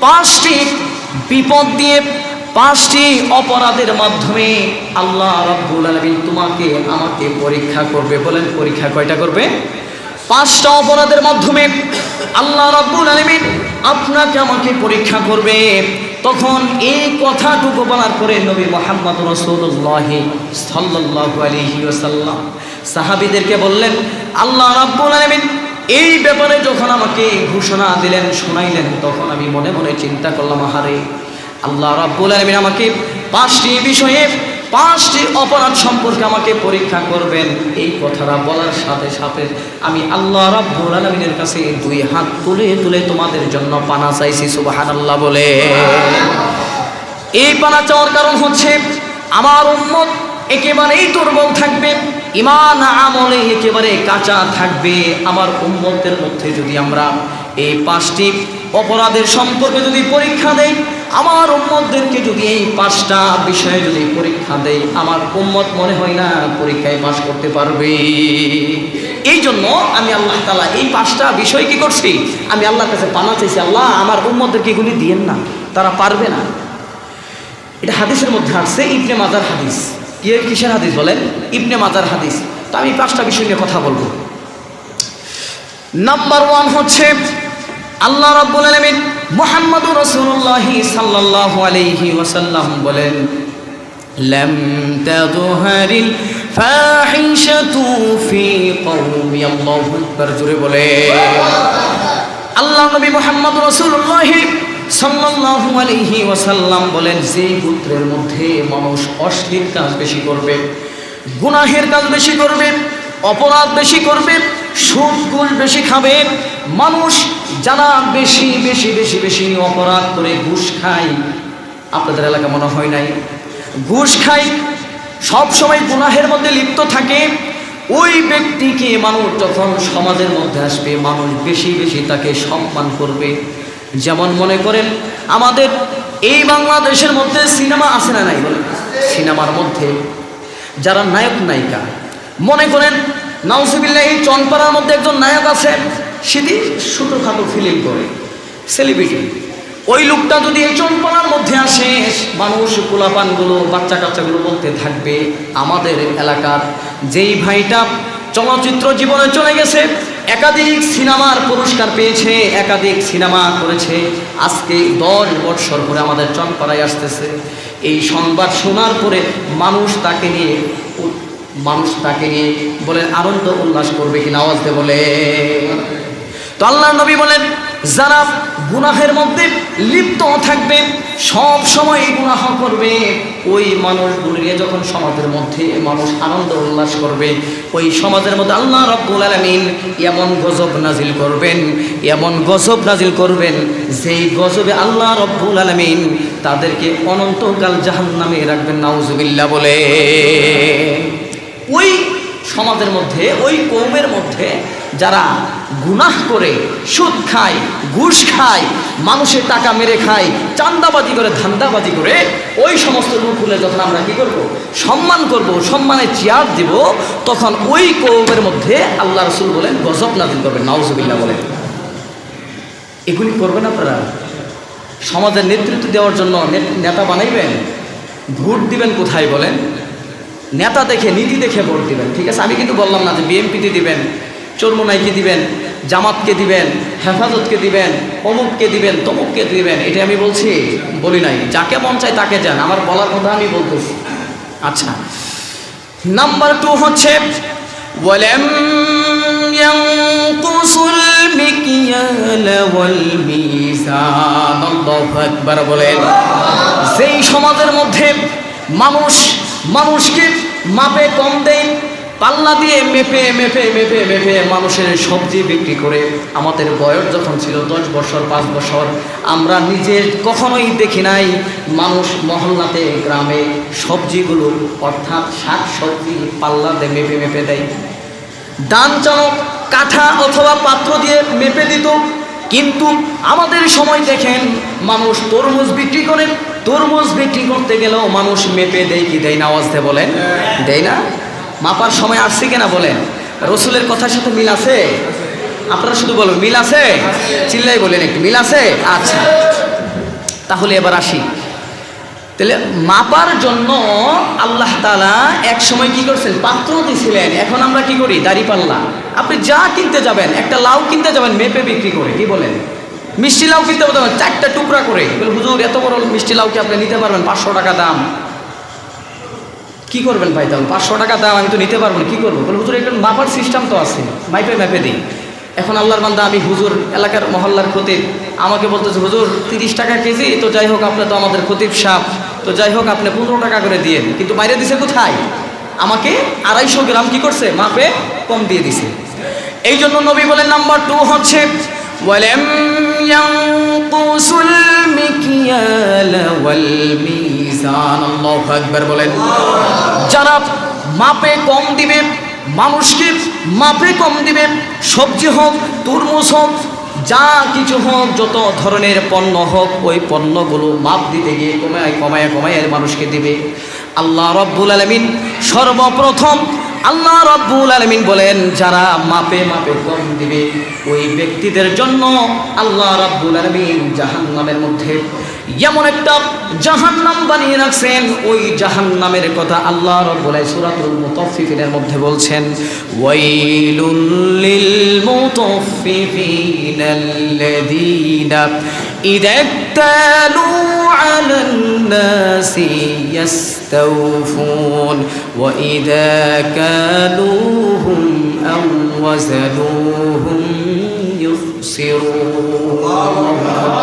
পাঁচটি বিপদ দিয়ে পাঁচটি অপরাধের মাধ্যমে আল্লাহ রাব্বুল আলামিন তোমাকে, আমাকে পরীক্ষা করবে। বলেন, পরীক্ষা কয়টা করবে? পাঁচটা অপরাধের মাধ্যমে আল্লাহ রাব্বুল আলামিন আপনাকে, আমাকে পরীক্ষা করবে। তখন এই কথাটুকু বলার পরে নবী মোহাম্মদ রসুল্লাহ সাল্লাল্লাহু আলাইহি ওয়াসাল্লাম সাহাবীদেরকে বললেন, আল্লাহ রাব্বুল আলামিন এই ব্যাপারে যখন আমাকে ঘোষণা দিলেন, শোনাইলেন, তখন আমি মনে মনে চিন্তা করলাম, আহারে, আল্লাহ রাব্বুল আলামিন আমাকে পাঁচটি বিষয়ে পাঁচটি অপরাধ সম্পর্কে আমাকে পরীক্ষা করবেন। এই কথাটা বলার সাথে সাথে আমি আল্লাহ রাব্বুল আলামিনের কাছে দুই হাত তুলে তুলে তোমাদের জন্য পানা চাইছি, সুবহানাল্লাহ বলে। এই পানা চাওয়ার কারণ হচ্ছে, আমার উম্মত একেবারেই দুর্বল থাকবে। ইমান আমলে একেবারে কাঁচা থাকবে আমার উম্মতের মধ্যে যদি আমরা এই পাঁচটি অপরাধের সম্পর্কে যদি পরীক্ষা দেই, আমার উম্মতদেরকে যদি এই পাঁচটা বিষয়ে যদি পরীক্ষা দেই, আমার উম্মত মনে হয় না পরীক্ষায় পাশ করতে পারবে। এই জন্য আমি আল্লাহ তালা এই পাঁচটা বিষয় কি করছি? আমি আল্লাহর কাছে পানা চাইছি, আল্লাহ, আমার উম্মতদেরকে এগুলি দিয়েন না, তারা পারবে না। এটা হাদিসের মধ্যে আসছে, ইবনে মাজার হাদিস। ইয়ে কিসের হাদিস বলেন? ইবনে মাজার হাদিস। তো আমি পাঁচটা বিষয় নিয়ে কথা বলব। নাম্বার ওয়ান হচ্ছে, আল্লাহ রাব্বুল আলামিন মুহাম্মাদুর রাসূলুল্লাহ সাল্লাল্লাহু আলাইহি ওয়াসাল্লাম বলেন, লাম তাযহারিল ফাহিশাতু ফি কওমি আল্লাহু আকবার। জোরে বলে আল্লাহ নবী মুহাম্মদ রাসূলুল্লাহ সাল্লাল্লাহু আলাইহি ওয়াসাল্লাম বলেন যে পুত্রের মধ্যে মানুষ অশ্লীল কাজ বেশি করবে, গুনাহের কাজ বেশি করবে, অপরাধ বেশি করবে, সুদ ঘুষ বেশি খাবে, মানুষ যারা বেশি বেশি বেশি বেশি অপরাধ করে ঘুষ খায়, আপনাদের এলাকা মনে হয় নাই? ঘুষ খায়, সব সময় গুনাহের মধ্যে লিপ্ত থাকে, ওই ব্যক্তিকে মানুষ যখন সমাজের মধ্যে আসবে, মানুষ বেশি বেশি তাকে সম্মান করবে। যেমন মনে করেন, আমাদের এই বাংলাদেশের মধ্যে সিনেমা আছে না নাই বলে সিনেমার মধ্যে যারা নায়ক নায়িকা, মনে করেন নাউসুবিল্লাহ চনপাড়ার মধ্যে একজন নায়ক আছে, সেটি ছোটোখাটো ফিল্ম করে সেলিব্রিটি ওই লোকটা যদি এই চনপাড়ার মধ্যে আসে, মানুষ পোলাপানগুলো বাচ্চা কাচ্চাগুলো বলতে থাকবে, আমাদের এলাকার যেই ভাইটা চলচ্চিত্র জীবনে চলে গেছে একাধিক সিনেমার পুরস্কার পেয়েছে, একাধিক সিনেমা করেছে। আজকে দশ বৎসর পরে আমাদের চনপাড়ায় আসতেছে। এই সংবাদ শোনার পরে মানুষ তাকে নিয়ে মানুষ তাকে নিয়ে বলে আনন্দ উল্লাস করবে কি আওয়াজ দে বলে। তো আল্লাহ নবী বলেন যারা গুনাহের মধ্যে লিপ্ত থাকবে, সব সময় এই গুনাহ করবে। ওই মানুষগুলিকে যখন সমাজের মধ্যে মানুষ আনন্দ উল্লাস করবে, ওই সমাজের মধ্যে আল্লাহ রব্বুল আলমিন এমন গজব নাজিল করবেন, এমন গজব নাজিল করবেন, যেই গজবে আল্লাহ রব্বুল আলমিন তাদেরকে অনন্তকাল জাহান নামে রাখবেন, নাউজুবিল্লাহ বলে। ওই সমাজের মধ্যে, ওই কৌমের মধ্যে যারা গুনাহ করে, সুদ খায়, ঘুষ খায়, মানুষের টাকা মেরে খায়, চান্দাবাজি করে, ধান্দাবাজি করে, ওই সমস্ত লোকগুলো যখন আমরা কি করব? সম্মান করব, সম্মানের চেয়ার দিব, তখন ওই কৌমের মধ্যে আল্লাহ রসুল বলেন, গজব নাজিল করবেন, নাউজুবিল্লাহ বলেন। এগুলি করবেন আপনারা? সমাজের নেতৃত্ব দেওয়ার জন্য নেতা বানাইবেন? ভোট দিবেন কোথায় বলেন? নেতা দেখে, নীতি দেখে ভোট দিবেন, ঠিক আছে? আমি কিন্তু বললাম না যে বিএমপিতে দিবেন। চর্মনাইকে দিবেন, জামাতকে দিবেন, হেফাজতকে দিবেন, অমুককে দিবেন, তমুককে দিবেন এটা আমি বলছি, বলি নাই। যাকে মন চাই তাকে যান আমার বলার কথা আমি বলতেছি। আচ্ছা নাম্বার টু হচ্ছে বলেন। সেই সমাজের মধ্যে মানুষ মানুষকে মাপে কম দেয় পাল্লা দিয়ে মেপে মেপে মেপে মেপে মানুষের সবজি বিক্রি করে আমাদের বয়স যখন ছিল, দশ বছর, পাঁচ বছর, আমরা নিজে কখনোই দেখি নাই মানুষ মহল্লাতে, গ্রামে সবজিগুলো, অর্থাৎ শাক সবজি পাল্লা দিয়ে মেপে মেপে দেয়। দান চালক, কাঠা অথবা পাত্র দিয়ে মেপে দিত। কিন্তু আমাদের সময় দেখেন, মানুষ তরমুজ বিক্রি করে, তরমুজ বিক্রি করতে গেলেও মানুষ মেপে দেয় কি, দেয় না, আওয়াজ বলেন। দেয় না? মাপার সময় আসছে কিনা বলেন? রসুলের কথার সাথে মিল আছে? আপনারা শুধু বলুন, মিল আছে? চিল্লাই বলেন একটু, মিল আছে? আচ্ছা। তাহলে এবার আসি। তাহলে মাপার জন্য আল্লাহ তালা এক সময় কি করছেন? পাত্র দিয়েছিলেন এখন আমরা কি করি? দাড়ি পাল্লা। আপনি যা কিনতে যাবেন, একটা লাউ কিনতে যাবেন, মেপে বিক্রি করে, কি বলেন? মিষ্টি লাউ কিনতে যাবেন, চারটা টুকরা করে। হুজুর, এত বড় মিষ্টি লাউ কি আপনি নিতে পারবেন? পাঁচশো টাকা দাম। কি করবেন ভাই তাহলে পাঁচশো টাকা দাম আমি তো নিতে পারব না, কি করব? বলে, হুজুর একটু মাপার সিস্টেম তো আছে, মাইপে ম্যাপে দিই। এখন আল্লাহর বান্দা, আমি হুজুর এলাকার মহল্লার খতিব আমাকে বলতেছে, হুজুর, তিরিশ টাকা কেজি, তো যাই হোক, আপনি তো আমাদের খতিব সাপ তো যাই হোক, আপনি পনেরো টাকা করে দিয়ে কিন্তু বাইরে দিছে কোথায়? আমাকে আড়াইশো গ্রাম কি করছে? মাপে কম দিয়ে দিছে। এই জন্য নবী বলেন নাম্বার টু হচ্ছে ولم ينقصوا المكيال والميزان الله أكبر বলেন যারা মাপে কম দিবে মানুষকে মাপে কম দিবে সবজি হোক তরমুজ হোক যা কিছু হোক যত ধরনের পণ্য হোক ওই পণ্যগুলো মাপ দিতে গিয়ে কমায় কমায় কমায় মানুষকে দিবে আল্লাহ রব্বুল আলমিন সর্বপ্রথম আল্লাহ রব্বুল আলমিন বলেন, যারা মাপে মাপে কম দিবে, ওই ব্যক্তিদের জন্য আল্লাহ রব্বুল আলমিন জাহান্নামের মধ্যে এমন একটা জাহান্নাম বানিয়ে রাখছেন ওই জাহান্নামের কথা আল্লাহ রব্বুল সূরাতুল মুতাফফিফিনের মধ্যে বলছেন ওয়াইলুল লিল মুতাফফিফিন আল্লাযীনা ইযা ইক্তালু আলান নাসি يستوفون وإذا كالوهم أو وزنوهم يخسرون আল্লাহ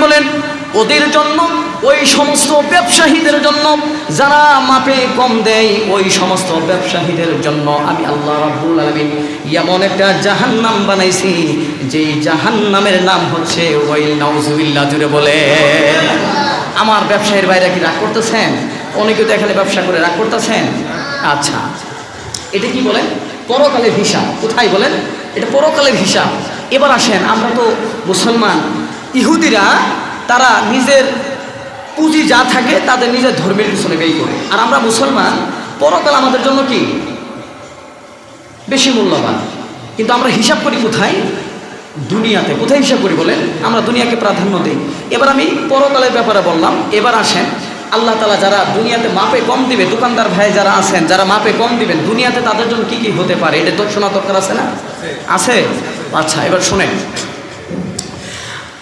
বলেন, ওদের জন্য, ওই সমস্ত ব্যবসায়ীদের জন্য, যারা মাপে কম দেয়, ওই সমস্ত ব্যবসায়ীদের জন্য আমি আল্লাহ এমন একটা বানাইছি নাম হচ্ছে জুড়ে বলে। আমার ব্যবসায়ীর বাইরে কি রাগ করতেছেন? অনেকে তো এখানে ব্যবসা করে রাগ করতেছেন। আচ্ছা এটা কি বলেন? পরকালের হিসাব, কোথায় বলেন? এটা পরকালের হিসাব। এবার আসেন, আমরা তো মুসলমান ইহুদিরা, তারা নিজের পুঁজি যা থাকে তাদের নিজের ধর্মের পিছনে ব্যয় করে। আর আমরা মুসলমান, পরকাল আমাদের জন্য কি? বেশি মূল্যবান। কিন্তু আমরা হিসাব করি কোথায়? দুনিয়াতে। কোথায় হিসাব করি বলেন? আমরা দুনিয়াকে প্রাধান্য দিই। এবার আমি পরকালের ব্যাপারে বললাম। এবার আসেন, আল্লাহ তালা যারা দুনিয়াতে মাপে কম দিবে, দোকানদার ভাই যারা আছেন, যারা মাপে কম দিবেন, দুনিয়াতে তাদের জন্য কি কি হতে পারে? এটা তো শোনা দরকার আছে না? আছে? আচ্ছা এবার শোনেন।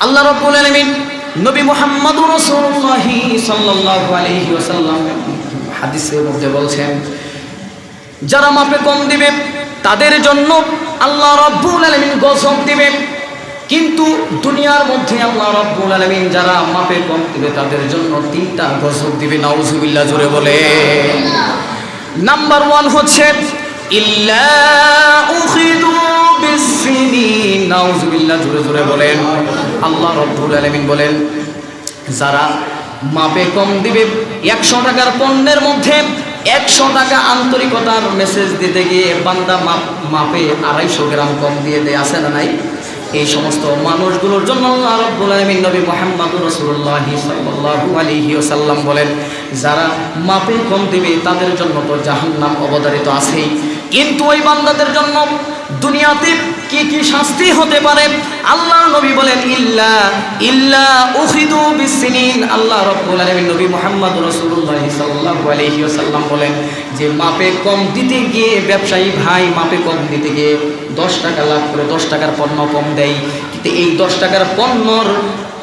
আল্লাহ রব্বুল আলামিন নবী মুহাম্মদুর রাসূলুল্লাহ সাল্লাল্লাহু আলাইহি ওয়াসাল্লাম হাদিসের মধ্যে বলছেন, যারা মাপে কম দিবে, তাদের জন্য আল্লাহ রব্বুল আলামিন গজব দিবে। কিন্তু দুনিয়ার মধ্যে আল্লাহ রব্বুল আলামিন যারা মাপে কম দিবে, তাদের জন্য তিনটা গজব দিবে। নাউজুবিল্লাহ জোরে বলে। নাম্বার ওয়ান হচ্ছে, ইল্লা উখিদু বিসসিনিন নাউজুবিল্লাহ জোরে জোরে বলেন। আল্লাহ রব্বুল আলামিন বলেন, যারা মাপে কম দিবে একশো টাকার পণ্যের মধ্যে একশো টাকা আন্তরিকতার মেসেজ দিতে গিয়ে বান্দা মাপ, মাপে আড়াইশো গ্রাম কম দিয়ে দেয়, আছে না নাই? এই সমস্ত মানুষগুলোর জন্য আল্লাহ রাব্বুল আলামিন নবী মুহাম্মদুর রাসূলুল্লাহ সাল্লাল্লাহু আলাইহি ওয়াসাল্লাম বলেন, যারা মাপে কম দিবে তাদের জন্য তো জাহান্নাম অবধারিত আছেই। কিন্তু ওই বান্দাদের জন্য দুনিয়াতে কি কি শাস্তি হতে পারে? আল্লাহ নবী বলেন, ইল্লা ইল্লা উখিদু বিসিনিন। আল্লাহ রাব্বুল আলামিন নবী মুহাম্মদ রাসূলুল্লাহ সাল্লাল্লাহু আলাইহি ওয়াসাল্লাম বলেন যে মাপে কম দিতে গিয়ে ব্যবসায়ী ভাই মাপে কম দিতে গিয়ে দশ টাকা লাভ করে দশ টাকার পণ্য কম দেয়। কিন্তু এই দশ টাকার পণ্যর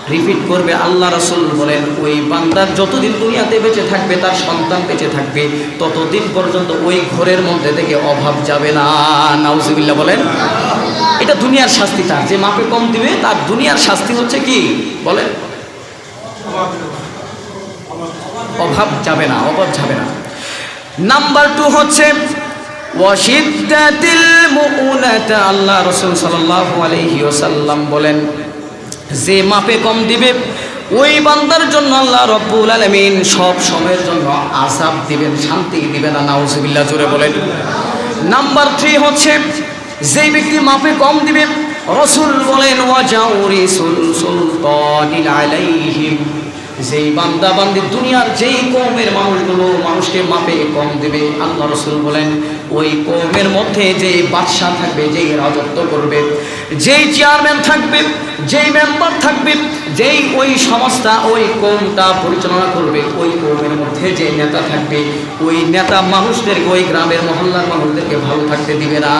রিপিট করবে, আল্লাহ রাসূল বলেন, ওই বান্দার যতদিন দুনিয়াতে বেঁচে থাকবে, তার সন্তান বেঁচে থাকবে, ততদিন পর্যন্ত ওই ঘরের মধ্যে থেকে অভাব যাবে না। নাউজুবিল্লাহ বলেন। এটা দুনিয়ার শাস্তি তার, যে মাপে কম দিবে, তার দুনিয়ার শাস্তি হচ্ছে কি? বলেন। অভাব যাবে না, অভাব যাবে না। নাম্বার টু হচ্ছে আল্লাহ রাসূল সাল্লাল্লাহু আলাইহি ওয়াসাল্লাম বলেন যে মাপে কম দিবে, ওই বান্দার জন্য আল্লাহ রব্বুল আলামিন সব সময়ের জন্য আসাব দিবেন, শান্তি দিবেন না, নাউজুবিল্লাহ জোরে বলেন। নাম্বার থ্রি হচ্ছে, যেই ব্যক্তি মাপে কম দিবে, রসুল বলেন যেই বান্দা বান্দি দুনিয়ার যেই কৌমের মানুষগুলো, মানুষকে মাপে কম দেবে, আল্লাহ রসুল বলেন ওই কৌমের মধ্যে যে বাদশাহ থাকবে, যেই রাজত্ব করবে, যেই চেয়ারম্যান থাকবে, যেই মেম্বার থাকবে, যেই ওই সংস্থা ওই কৌমটা পরিচালনা করবে, ওই কৌমের মধ্যে যে নেতা থাকবে, ওই নেতা মানুষদেরকে, ওই গ্রামের মহল্লার মানুষদেরকে ভালো থাকতে দিবে না।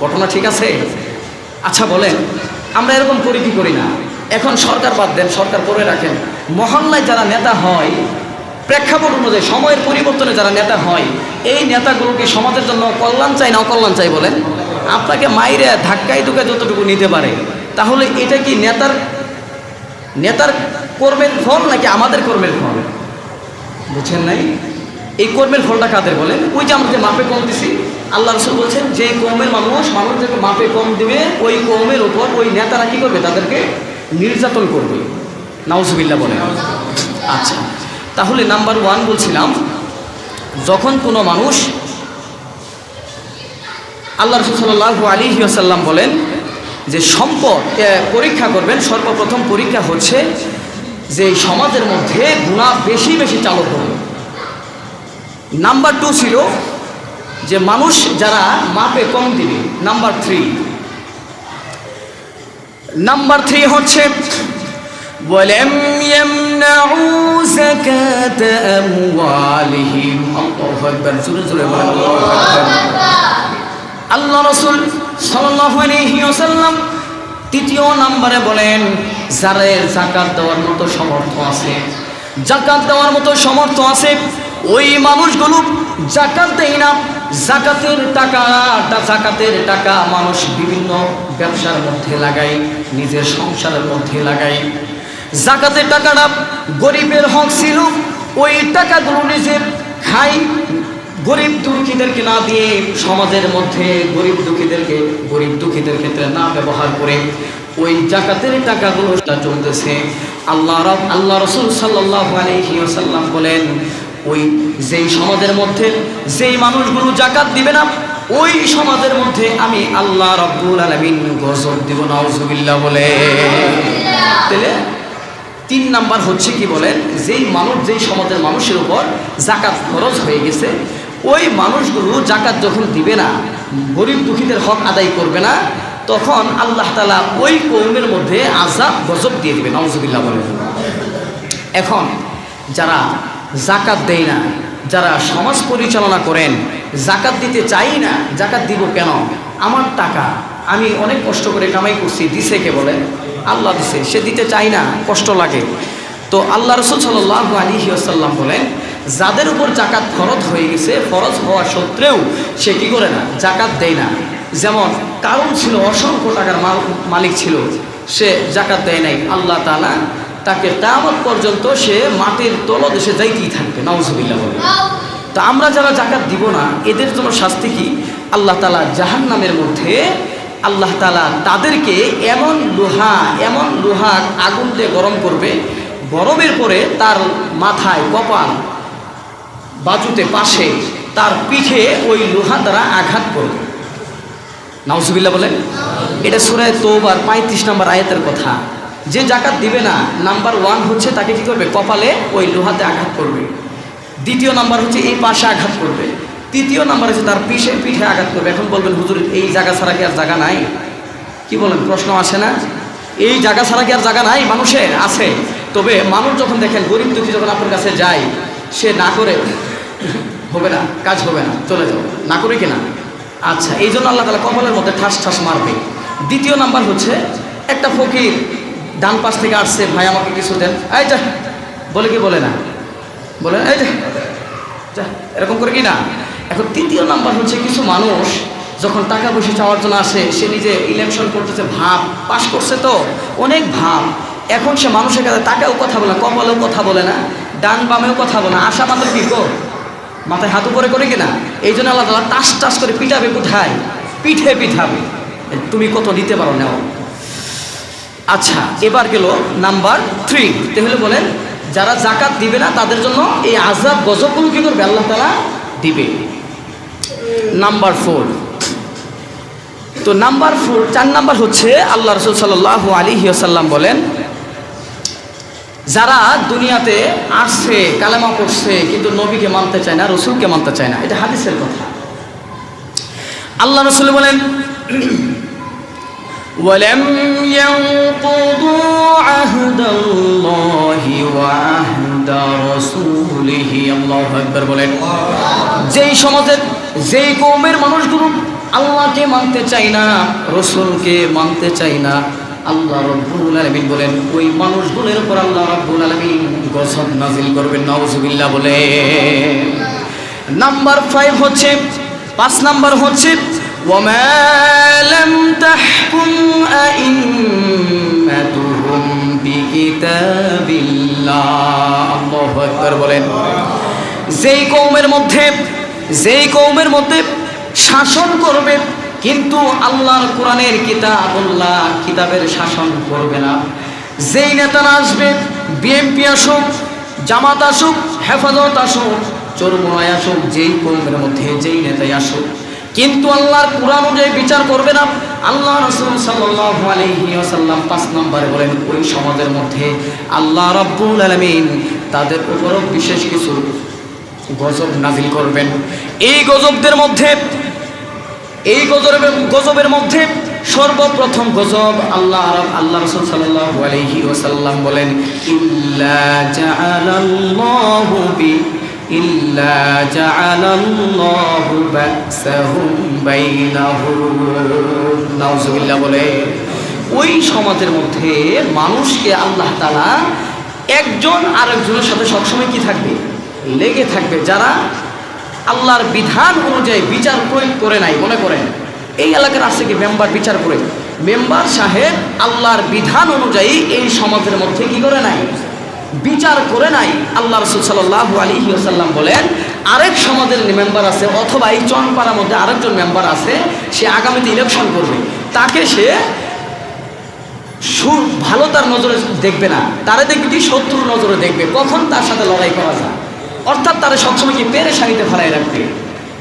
ঘটনা ঠিক আছে? আচ্ছা বলেন, আমরা এরকম করি কি করি না? এখন সরকার বাদ দেন, সরকার করে রাখেন। মহল্লায় যারা নেতা হয় প্রেক্ষাপট অনুযায়ী সময়ের পরিবর্তনে যারা নেতা হয়, এই নেতাগুলোকে সমাজের জন্য কল্যাণ চাই না অকল্যাণ চাই বলেন? আপনাকে মাইরে ধাক্কায় ধুকে যতটুকু নিতে পারে, তাহলে এটা কি নেতার নেতার কর্মের ফল নাকি আমাদের কর্মের ফল? বুঝছেন নাই? এই কর্মের ফলটা কাদের বলেন? ওই যে আমরা যে মাপে কম দিছি, আল্লাহ রসুল বলছেন যে কৌমের মানুষ, মানুষদেরকে মাপে কম দিবে, ওই কৌমের উপর ওই নেতারা কী করবে? তাদেরকে নির্যাতন করবে। নাউজুবিল্লাহ বলে আচ্ছা। তাহলে নাম্বার ওয়ান বলছিলাম, যখন কোনো মানুষ আল্লাহ রসুল সাল্লাহ আলী আসাল্লাম বলেন যে সম্পদ পরীক্ষা করবেন, সর্বপ্রথম পরীক্ষা হচ্ছে যে সমাজের মধ্যে গুণা বেশি বেশি চালক হবে নাম্বার টু ছিল যে মানুষ যারা মাপে কম দিবে, নাম্বার থ্রি। নাম্বার থ্রি হচ্ছে ولم يمنعوا زكاة أموالهم الله أكبر জোরে জোরে বলেন আল্লাহু আকবার। আল্লাহ রসুল সাল্লাল্লাহু আলাইহি ওয়াসাল্লাম তৃতীয় নম্বরে বলেন যাদের জাকাত দেওয়ার মতো সমর্থ আছে জাকাত দেওয়ার মতো সমর্থ আছে ওই মানুষগুলো জাকাত দেয় না জাকাতের টাকা জাকাতের টাকা মানুষ বিভিন্ন ব্যবসার মধ্যে লাগায় নিজের সংসারের মধ্যে লাগায় জাকাতের টাকাটা গরিবের হক ছিল, ওই টাকাগুলো নিজের খাই। গরিব দুঃখীদেরকে না দিয়ে সমাজের মধ্যে গরিব দুঃখীদেরকে, গরিব দুঃখীদের ক্ষেত্রে না ব্যবহার করে ওই জাকাতের টাকাগুলো চলতেছে আল্লাহ রব আল্লাহ রসুল সাল্লাহ বলেন, ওই যেই সমাজের মধ্যে যেই মানুষগুলো জাকাত দিবে না, ওই সমাজের মধ্যে আমি আল্লাহ রব্বুল আলমিন গজব দিব নওজুবিল্লাহ বলে। তাহলে তিন নাম্বার হচ্ছে কি বলেন যেই মানুষ, যেই সমাজের মানুষের উপর জাকাত খরচ হয়ে গেছে, ওই মানুষগুলো জাকাত যখন দিবে না, গরিব দুঃখীদের হক আদায় করবে না, তখন আল্লাহ তালা ওই কৌমের মধ্যে আজাব গজব দিয়ে দিবে নওজুবিল্লাহ বলে এখন যারা জাকাত দেয় না, যারা সমাজ পরিচালনা করেন, জাকাত দিতে চাই না, জাকাত দিব কেন? আমার টাকা। আমি অনেক কষ্ট করে কামাই করছি, দিছে কে বলে? আল্লাহ দিছে। সে দিতে চাই না, কষ্ট লাগে। তো আল্লাহ রসুল সাল্লাহ আলী আসাল্লাম বলেন, যাদের উপর জাকাত ফরজ হয়ে গেছে, ফরজ হওয়া সত্ত্বেও সে কি করে না? জাকাত দেয় না। যেমন, কারণ ছিল অসংখ্য টাকার মাল- মালিক ছিল, সে জাকাত দেয় নাই। আল্লাহ তালা তাকে তামত পর্যন্ত সে মাটির তলদেশে যাইতেই থাকবে। নওয়াজবিল্লা বলে তা আমরা যারা জাকাত দিব না, এদের জন্য শাস্তি কি? আল্লাহ তালা জাহান নামের মধ্যে আল্লাহ তালা তাদেরকে এমন লোহা এমন লোহা আগুন দিয়ে গরম করবে, গরমের পরে তার মাথায় কপাল বাজুতে পাশে তার পিঠে ওই লোহা দ্বারা আঘাত করবে। নাউজুবিল্লাহ বলেন, এটা সুরায় তোবার পঁয়ত্রিশ নম্বর আয়াতের কথা। যে জাকাত দিবে না, নাম্বার ওয়ান হচ্ছে তাকে কি করবে? কপালে ওই লোহাতে আঘাত করবে। দ্বিতীয় নাম্বার হচ্ছে এই পাশে আঘাত করবে। তৃতীয় নাম্বার হচ্ছে তার পিঠে পিঠে আঘাত করবে। এখন বলবেন, হুজুর, এই জায়গা ছাড়া কি আর জায়গা নাই? কি বলেন, প্রশ্ন আসে না? এই জায়গা ছাড়া কি আর জায়গা নাই? মানুষের আছে। তবে মানুষ যখন দেখেন গরিব দুঃখী যখন আপনার কাছে যায়, সে না করে হবে না, কাজ হবে না, চলে যাও না করে কিনা আচ্ছা এই জন্য আল্লাহ তালা কপালের মধ্যে ঠাস ঠাস মারবে। দ্বিতীয় নাম্বার হচ্ছে, একটা ফকির ডান পাশ থেকে আসছে, ভাই, আমাকে কিছু দেন। এই যা, বলে কি বলে না? বলে, এই যা যা, এরকম করে কি না? এখন তৃতীয় নাম্বার হচ্ছে কিছু মানুষ যখন টাকা পয়সা চাওয়ার জন্য আসে, সে নিজে ইলেকশন করতেছে, ভাব পাশ করছে তো, অনেক ভাব। এখন সে মানুষের কাছে টাকাও কথা বলে না, কপালেও কথা বলে না, ডান বামেও কথা বলে না। আশা মাত্র কি কর মাথায় হাত উপরে করে কিনা? এই জন্য আল্লাহ তালা টাস টাস করে পিঠাবে কোথায় পিঠে পিঠাবে। তুমি কত নিতে পারো নেও। আচ্ছা এবার গেল নাম্বার থ্রি তাহলে বলেন, যারা জাকাত দিবে না, তাদের জন্য এই আজাব গজবগুলো কী করবে? আল্লাহ তালা দিবে। নাম্বার ফোর তো নাম্বার ফোর চার নাম্বার হচ্ছে আল্লাহ রসুল সাল্লাহ আলী সাল্লাম বলেন যারা দুনিয়াতে আসছে কালেমা পড়ছে কিন্তু নবীকে মানতে চায় না রসুলকে মানতে চায় না এটা হাদিসের কথা আল্লাহ রসুল বলেন ولم ينقضوا عهد الله وعهد رسوله الله أكبر বলেন যেই সমাজের যে কৌমের মানুষগুলো আল্লাহকে মানতে চাই না, রসুলকে মানতে চাই না, আল্লাহ রব্বুল আলমিন বলেন, ওই মানুষগুলোর উপর আল্লাহ রব্বুল আলমিন গজব নাজিল করবেন। নওজুবিল্লাহ বলে নাম্বার ফাইভ হচ্ছে, পাঁচ নাম্বার হচ্ছে ওমালম তাহকুম বলেন। যেই কওমের মধ্যে যেই কৌমের মধ্যে শাসন করবে, কিন্তু আল্লাহর কোরআনের কিতাব আল্লাহ কিতাবের শাসন করবে না। যেই নেতারা আসবে বিএমপি আসুক, জামাত আসুক, হেফাজত আসুক চরমোনায় আসুক, যেই কৌমের মধ্যে যেই নেতাই আসুক। কিন্তু আল্লাহর কোরআন অনুযায়ী বিচার করবে না। আল্লাহ রসুল সাল্লাল্লাহু আলাইহি ওয়াসাল্লাম পাঁচ নম্বরে বলেন, ওই সমাজের মধ্যে আল্লাহ রব্বুল আলামিন তাদের উপরও বিশেষ কিছু গজব নাজিল করবেন। এই গজবদের মধ্যে, এই গজবের গজবের মধ্যে সর্বপ্রথম গজব আল্লাহ আল্লাহ রসুল সাল্লাল্লাহু আলাইহি ওয়াসাল্লাম বলেন, ইল্লা বলে, ওই সমাজের মধ্যে মানুষকে আল্লাহ তাআলা একজন আরেকজনের সাথে সবসময় কি থাকবে? লেগে থাকবে যারা আল্লাহর বিধান অনুযায়ী বিচার প্রয়োগ করে নাই, মনে করেন। এই এলাকার আছে কি মেম্বার বিচার করে? মেম্বার সাহেব আল্লাহর বিধান অনুযায়ী এই সমাজের মধ্যে কি করে নাই? বিচার করে নাই। আল্লাহ রসুল সাল্লাহ আলী আসাল্লাম বলেন, আরেক সমাজের মেম্বার আছে অথবা এই চনপাড়ার মধ্যে আরেকজন মেম্বার আছে, সে আগামীতে ইলেকশন করবে। তাকে সে সু ভালো তার নজরে দেখবে না। তারে দেখবে কি? শত্রুর নজরে দেখবে। কখন তার সাথে লড়াই করা যায়? অর্থাৎ তারা সবসময় কি পেরে সারিতে ফেলাই রাখবে।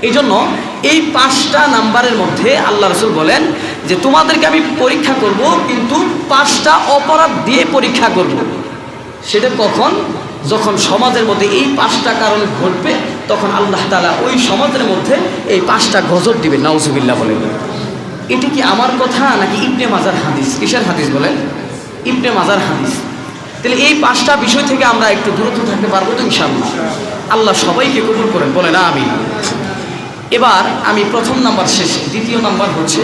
এই জন্য এই পাঁচটা নাম্বারের মধ্যে আল্লাহ রসুল বলেন যে, তোমাদেরকে আমি পরীক্ষা করব, কিন্তু পাঁচটা অপরাধ দিয়ে পরীক্ষা করব। সেটা কখন? যখন সমাজের মধ্যে এই পাঁচটা কারণ ঘটবে, তখন আল্লাহ তালা ওই সমাজের মধ্যে এই পাঁচটা গজর দিবে, নাউজুবিল্লাহ বলেন এটি কি আমার কথা নাকি ইবনে মাজার হাদিস? কিসের হাদিস বলেন? ইবনে মাজার হাদিস। তাহলে এই পাঁচটা বিষয় থেকে আমরা একটু দূরত্ব থাকতে পারব তো ইনশাল্লাহ আল্লাহ সবাইকে কবুল করেন বলে না আমি এবার আমি প্রথম নাম্বার শেষে, দ্বিতীয় নাম্বার হচ্ছে